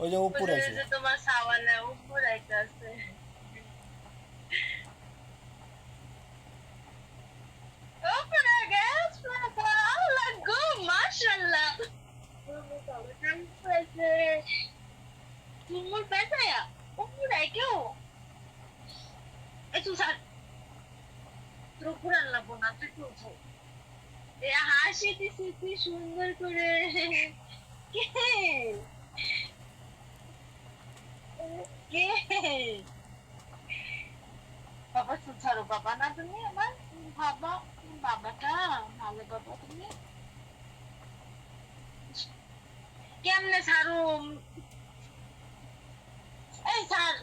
ওই যে উপরে আছে। তোমার সাওয়ালে উপর গেছে আল্লাহ গো মাশাআল্লাহ। তুমুল পেছায়া উপরে কেউ তুই তুই এ হাসি তুই সুন্দর করে কে কে বাবা তো ছাড়ো বাবা না তুমি আমার বাবা বাবাটা ভালো বাবা তুমি কেমনে ছাড়ো এই ছাড়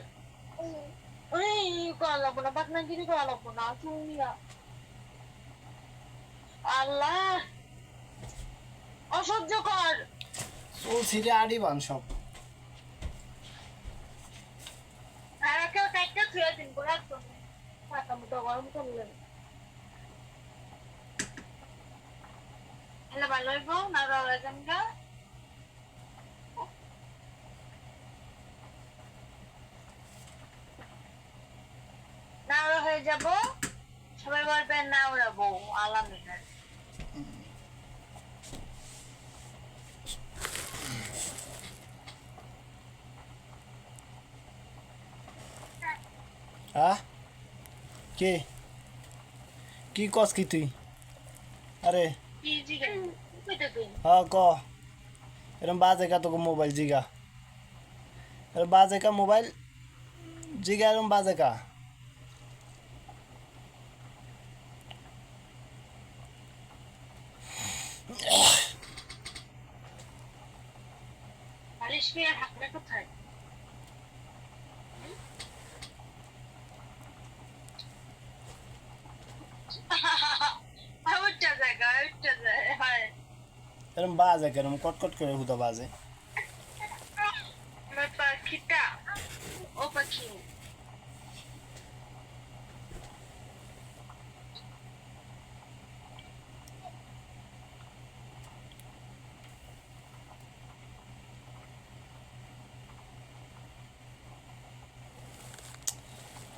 ওই করা লাগবো না বাটনাগিরি করা লাগবো না চুমিয়া আল্লাহ অসহ্য কর চুল ছিঁড়ে আড়ি বান সব আর কেউ কাইটা ছুঁয়ে দিন বলে একদম মাথা মুটা গরম করলেন এলে ভালো হইব না রওয়া জানগা না ওরা হয়ে যাব সবাই বলবেন না ওরা বউ আলামিনের হ্যাঁ? কি? কি কস কি তুই? আরে। হ্যাঁ ক। এরম বাজে কা তোকে মোবাইল জিগা। এরম বাজে কা মোবাইল জিগা, এরম বাজে কা বালিশ পেয়ে হাঁকড়া কোথায়? উঠটা জায়গা উঠটা জায়গা হয় এরম বাজে কা এরম কটকট করে হুদা বাজে আমার পাখিটা ও পাখি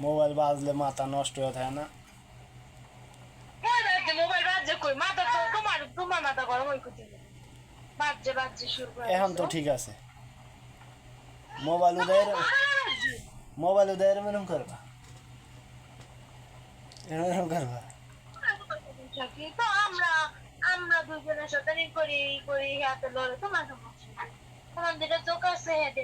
মোবাইল বাজলে মাথা নষ্ট হয়ে থাকে না এখন তো ঠিক আছে। মোবাইল উদয় মোবাইল উদয় এরম এরম করবা। এরম করবা। আমরা দুজনের সাথে করি করি হাতে লড়ে চোখ আছে হেঁটে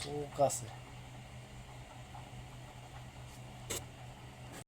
চোখ আছে।